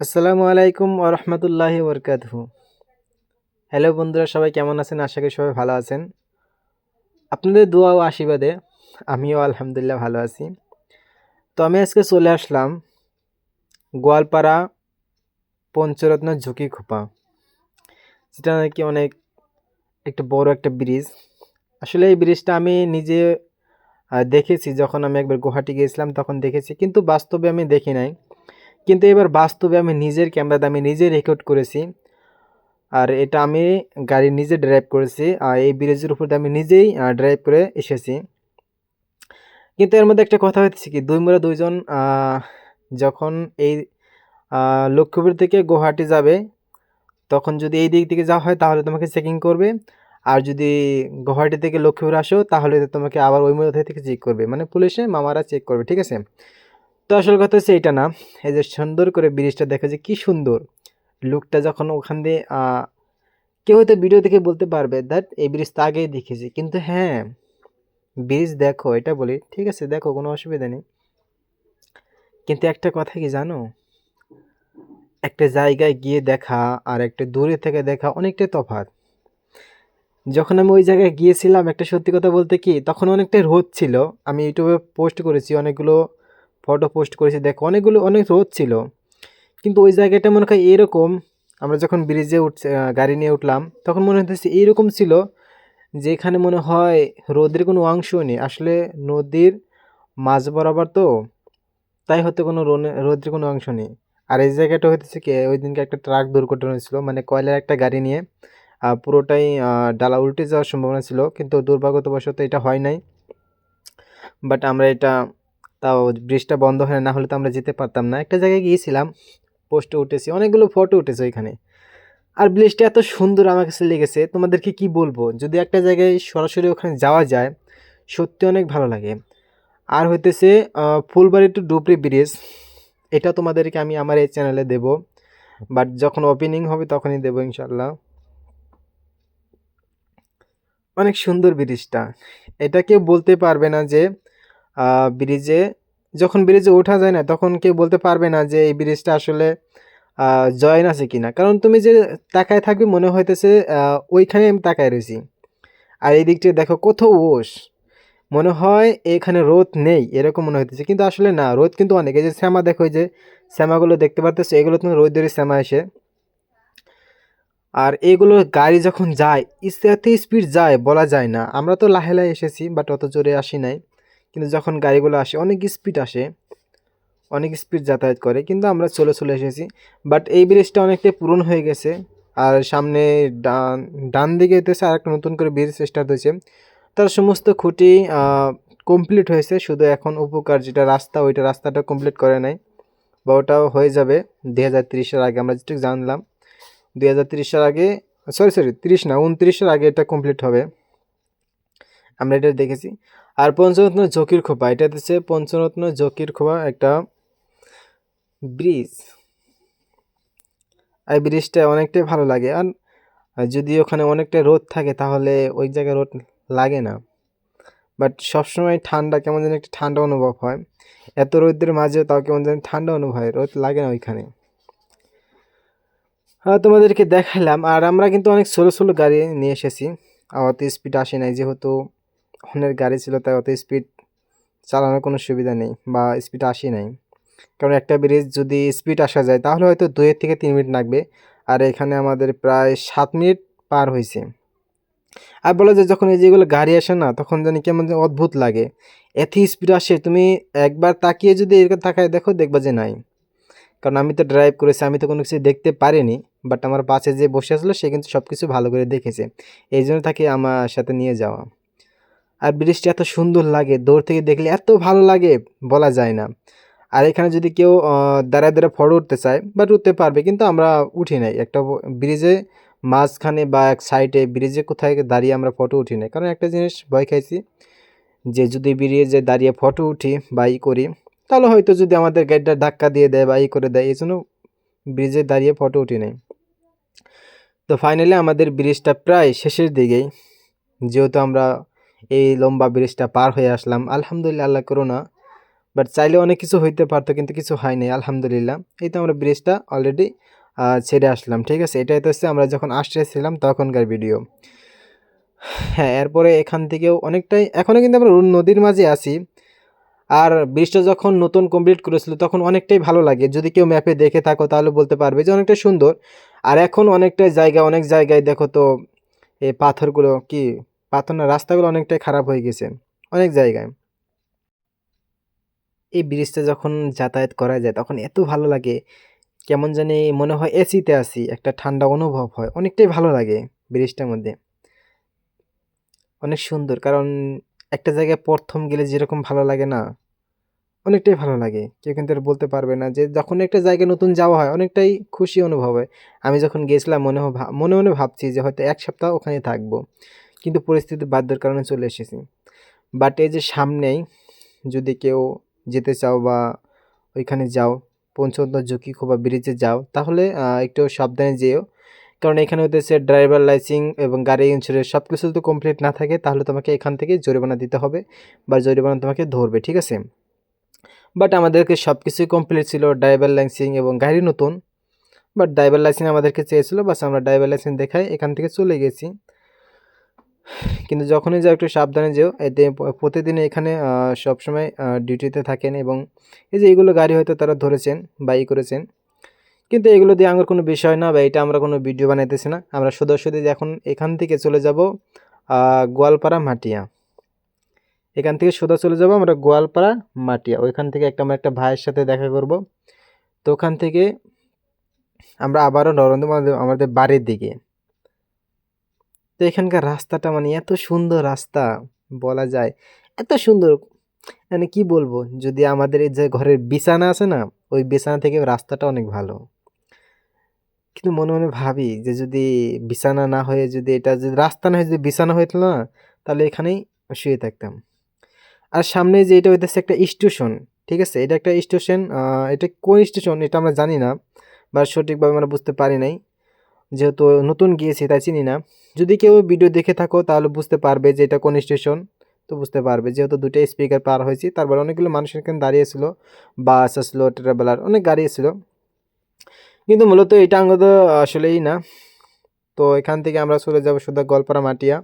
আসসালামু আলাইকুম ওরহমতুল্লাহি বরকাতহু। হ্যালো বন্ধুরা, সবাই কেমন আছেন? আশা করি সবাই ভালো আছেন। আপনাদের দোয়া ও আশীর্বাদে আমিও আলহামদুলিল্লাহ ভালো আছি। তো আমি আজকে চলে আসলাম গোয়ালপাড়া পঞ্চরত্ন ঝুঁকি খোপা, যেটা নাকি অনেক একটা বড় একটা ব্রিজ। আসলে এই ব্রিজটা আমি নিজে দেখেছি, যখন আমি একবার গুয়াহাটি গিয়েছিলাম তখন দেখেছি, কিন্তু বাস্তবে আমি দেখি নাই। কিন্তু এবার বাস্তবে আমি নিজের ক্যামেরাতে আমি নিজে রেকর্ড করেছি। আর এটা আমি গাড়ি নিজে ড্রাইভ করেছি, আর এই ব্রিজের উপর আমি নিজেই ড্রাইভ করে এসেছি। কিন্তু এর মধ্যে একটা কথা হচ্ছে কি, দুই মোড়া দুইজন যখন এই লক্ষ্মীপুর থেকে গুয়াহাটি যাবে, তখন যদি এই দিক থেকে যাওয়া হয়, তাহলে তোমাকে চেকিং করবে। আর যদি গুয়াহাটি থেকে লক্ষ্মীপুর আসো, তাহলে তোমাকে আবার ওই মোড়া থেকে চেক করবে। মানে পুলিশে মামারা চেক করবে, ঠিক আছে? তো আসল কথা হচ্ছে এইটা না। এই যে সুন্দর করে ব্রিজটা দেখা যায় কি সুন্দর। লুকটা যখন ওখান দিয়ে কেউ হয়তো ভিডিও দেখে বলতে পারবে দ্যাট এই ব্রিজ তো আগেই দেখেছি। কিন্তু হ্যাঁ ব্রিজ দেখো, এটা বলি, ঠিক আছে, দেখো, কোনো অসুবিধা নেই। কিন্তু একটা কথা কি জানো? একটা জায়গায় গিয়ে দেখা আর একটা দূরে থেকে দেখা অনেকটাই তফাৎ। যখন আমি ওই জায়গায় গিয়েছিলাম, একটা সত্যি কথা বলতে কি, তখন অনেকটাই রোদ ছিল। আমি ইউটিউবে পোস্ট করেছি অনেকগুলো ফটো পোস্ট করেছি দেখো অনেকগুলো অনেক রোদ ছিল। কিন্তু ওই জায়গাটা মনে হয় এরকম আমরা যখন ব্রিজে আহ, গাড়ি নিয়ে উঠলাম তখন মনে হতেছে এইরকম ছিল যে এখানে মনে হয় রোদের কোনো অংশ নেই। আসলে নদীর মাঝ বরাবর তো তাই হয়তো কোনো রোদের কোনো অংশ নেই। আর এই জায়গাটা হতেছে কি ওই দিনকে একটা ট্রাক দুর্ঘটনা হয়েছিল মানে কয়লার একটা গাড়ি নিয়ে পুরোটাই ডালা উল্টে যাওয়ার সম্ভাবনা ছিল কিন্তু দুর্ভাগ্যবশত এটা হয় নাই। বাট আমরা এটা তাও ব্রিজটা বন্ধ হয় না হলে তো আমরা যেতে পারতাম না। একটা জায়গায় গিয়েছিলাম পোস্টে উঠেছি, অনেকগুলো ফটো উঠেছে ওইখানে। আর ব্রিজটা এত সুন্দর আমার কাছে লেগেছে, তোমাদেরকে কি বলব? যদি একটা জায়গায় সরাসরি ওখানে যাওয়া যায়, সত্যি অনেক ভালো লাগে। আর হইতেছে ফুলবাড়ি টু ডুবরি ব্রিজ এটা তোমাদেরকে আমি আমার এই চ্যানেলে দেব। বাট যখন ওপেনিং হবে তখনই দেবো ইনশাল্লাহ অনেক সুন্দর ব্রিজটা এটা কেউ বলতে পারবে না যে ব্রিজে যখন ব্রিজে ওঠা যায় না, তখন কেউ বলতে পারবে না যে এই ব্রিজটা আসলে জয়েন আছে কিনা। কারণ তুমি যে তাকায় থাকবে, মনে হইতেছে ওইখানে আমি তাকায় রয়েছি আর এই দিকটা দেখো, কত ওস। মনে হয় এখানে রোদ নেই, এরকম মনে হইতেছে। কিন্তু আসলে না, রোদ কিন্তু অনেক। এই যে শ্যামা দেখো যে শ্যামাগুলো দেখতে পারতেছো, এগুলো তুমি রোদেরই শ্যামা এসে। আর এগুলো গাড়ি যখন যায় ইস- এত স্পিড যায়, বলা যায় না। আমরা তো লাহে লাহে এসেছি বাট অত জোরে আসি নাই। কিন্তু যখন গাড়িগুলো আসে, অনেক স্পিড আসে, অনেক স্পিড যাতায়াত করে, কিন্তু আমরা চলে চলে এসেছি। বাট এই ব্রিজটা অনেকটাই পূরণ হয়ে গেছে। আর সামনে ডান ডান দিকে হইতেছে আর একটা নতুন করে ব্রিজ স্টার্ট হয়েছে। তার সমস্ত খুঁটি কমপ্লিট হয়েছে। শুধু এখন উপকার যেটা রাস্তা, ওইটা রাস্তাটা কমপ্লিট করে নাই। বা ওটাও হয়ে যাবে দুই হাজার তিরিশের আগে, আমরা যেটুকু জানলাম। দুই হাজার তিরিশের আগে সরি সরি তিরিশ না, উনত্রিশের আগে এটা কমপ্লিট হবে। আমরা এটা দেখেছি। আর পঞ্চরত্ন জকির খোপা এটা হচ্ছে পঞ্চরত্ন জকির খোপা একটা ব্রিজ এই ব্রিজটা অনেকটাই ভালো লাগে। আর যদি ওখানে অনেকটা রোদ থাকে, তাহলে ওই জায়গায় রোদ লাগে না। বাট সবসময় ঠান্ডা, কেমন যেন একটা ঠান্ডা অনুভব হয়। এত রোদের মাঝেও তাও কেমন যেন ঠান্ডা অনুভব হয় রোদ লাগে না ওইখানে। হ্যাঁ তোমাদেরকে দেখালাম। আর আমরা কিন্তু অনেক স্লো স্লো গাড়ি নিয়ে এসেছি। অত স্পিড আসে নাই যেহেতু। অনেক গাড়ি ছিল, তাই অত স্পিড চালানোর কোনো সুবিধা নেই বা স্পিড আসি নাই। কারণ একটা ব্রিজ যদি স্পিড আসা যায়, তাহলে হয়তো দুয়ের থেকে তিন মিনিট লাগবে। আর এখানে আমাদের প্রায় সাত মিনিট পার হয়েছে আর বলা যায় যখন এই যেগুলো গাড়ি আসে না, তখন জানি কেমন অদ্ভুত লাগে। এত স্পিড আসে, তুমি একবার তাকিয়ে যদি এরকম তাকায় দেখো, দেখবা যে নাই। কারণ আমি তো ড্রাইভ করেছি, আমি তো কোনো কিছু দেখতে পারিনি। বাট আমার পাশে যে বসে আসলো, সে কিন্তু সব কিছু ভালো করে দেখেছে। এই জন্য তাকে আমার সাথে নিয়ে যাওয়া। আর ব্রিজটা এত সুন্দর লাগে দূর থেকে দেখলে এত ভালো লাগে বলা যায় না। আর এখানে যদি কেউ দাঁড়ায় দাঁড়ায় ফটো উঠতে চায় বাট উঠতে পারবে, কিন্তু আমরা উঠি নাই। একটা ব্রিজে মাঝখানে বা এক সাইডে ব্রিজে কোথায় দাঁড়িয়ে আমরা ফটো উঠি নাই। কারণ একটা জিনিস ভয় খাইছি যে যদি ব্রিজে দাঁড়িয়ে ফটো উঠি বা ই করি, তাহলে হয়তো যদি আমাদের গাড়িটা ধাক্কা দিয়ে দেয় বা ই করে দেয় এই জন্য ব্রিজে দাঁড়িয়ে ফটো উঠি নাই। তো ফাইনালি আমাদের ব্রিজটা প্রায় শেষের দিকেই। যেহেতু আমরা এই লম্বা ব্রিজটা পার হয়ে আসলাম। আলহামদুলিল্লাহ, আল্লাহ করোনা বাট চাইলে অনেক কিছু হইতে পারতো, কিন্তু কিছু হয়নি আলহামদুলিল্লাহ। এই তো আমরা ব্রিজটা অলরেডি ছেড়ে আসলাম, ঠিক আছে? এটাই তো হচ্ছে আমরা যখন আসতেছিলাম তখনকার ভিডিও হ্যাঁ এরপরে এখান থেকেও অনেকটাই এখনও কিন্তু আমরা নদীর মাঝে আছি। আর ব্রিজটা যখন নতুন কমপ্লিট করেছিল, তখন অনেকটাই ভালো লাগে। যদি কেউ ম্যাপে দেখে থাকো, তাহলে বলতে পারবে যে অনেকটা সুন্দর। আর এখন অনেকটা জায়গা, অনেক জায়গায় দেখো তো, এই পাথরগুলো কি পাথর না রাস্তাগুলো অনেকটাই খারাপ হয়ে গেছে, অনেক জায়গায়। এই ব্রিজটা যখন যাতায়াত করা যায়, তখন এত ভালো লাগে, কেমন জানি মনে হয় এসিতে আসি একটা ঠান্ডা অনুভব হয়, অনেকটাই ভালো লাগে ব্রিজটার মধ্যে। অনেক সুন্দর, কারণ একটা জায়গায় প্রথম গেলে যেরকম ভালো লাগে না, অনেকটাই ভালো লাগে। কেউ কিন্তু বলতে পারবে না যে যখন একটা জায়গায় নতুন যাওয়া হয়, অনেকটাই খুশি অনুভব হয়। আমি যখন গেছিলাম, মনে মনে মনে ভাবছি যে হয়তো এক সপ্তাহ ওখানে থাকব। কিন্তু পরিস্থিতি বাধ্যর কারণে চলে এসেছি। বাট এই যে সামনেই যদি কেউ যেতে চাও বা ওইখানে যাও পঞ্চগড় ঝুঁকি বা ব্রিজে যাও, তাহলে একটু সাবধানে যেও। কারণ এখানে হতেছে ড্রাইভার লাইসেন্স এবং গাড়ি ইন্স্যুরেন্স সব কিছু যদি কমপ্লিট না থাকে, তাহলে তোমাকে এখান থেকে জরিমানা দিতে হবে বা জরিমানা তোমাকে ধরবে, ঠিক আছে? বাট আমাদেরকে সব কিছুই কমপ্লিট ছিল, ড্রাইভার লাইসেন্স এবং গাড়ি নতুন। বাট ড্রাইভার লাইসেন্স আমাদেরকে চেয়েছিলো, বাস আমরা ড্রাইভার লাইসেন্স দেখাই, এখান থেকে চলে গেছি। কিন্তু যখনই যাও একটু সাবধানে যেও। এতে প্রতিদিন এখানে সবসময় ডিউটিতে থাকেন এবং এই যে এগুলো গাড়ি হয়তো তারা ধরেছেন বাই করেছেন। কিন্তু এগুলো দিয়ে আমার কোনো বিষয় না বা এটা আমরা কোনো ভিডিও বানাইতেছি না। আমরা শুধু এখন এখান থেকে চলে যাব গোয়ালপাড়া মাটিয়া। এখান থেকে সোজা চলে যাব আমরা গোয়ালপাড়া মাটিয়া। ওইখান থেকে একটা, আমরা একটা ভাইয়ের সাথে দেখা করব। তো ওখান থেকে আমরা আবারও নরেন্দ্র আমাদের বাড়ির দিকে। তো এখানকার রাস্তাটা মানে এত সুন্দর রাস্তা বলা যায়। এত সুন্দর মানে কি বলব? যদি আমাদের এই যে ঘরের বিছানা আছে না, ওই বিছানা থেকে রাস্তাটা অনেক ভালো। কিন্তু মনে মনে ভাবি যে যদি বিছানা না হয়ে যদি এটা যদি রাস্তা না হয়ে যদি বিছানা হইতো না, তাহলে এখানেই শুয়ে থাকতাম। আর সামনে যে এটা হইতেছে একটা স্টেশন, ঠিক আছে? এটা একটা স্টেশন এটা কোন স্টেশন এটা আমরা জানি না, বা সঠিকভাবে আমরা বুঝতে পারি নাই। যেহেতু নতুন গিয়েছি, তাই চিনি না। যদি কেউ ভিডিও দেখে থাকো, তাহলে বুঝতে পারবে যে এটা কোন স্টেশন। তো বুঝতে পারবে, যেহেতু দুটো স্পিকার পার হয়েছি, তারপর অনেকগুলো মানুষ এখানে দাঁড়িয়েছিল বাস আসলো, ট্রাভেলার, অনেক গাড়ি এসেছিল। কিন্তু মূলত এটা আঙ্গদ আসলেই না। তো এখান থেকে আমরা চলে যাব শুধু গলপাড়া মাটিয়া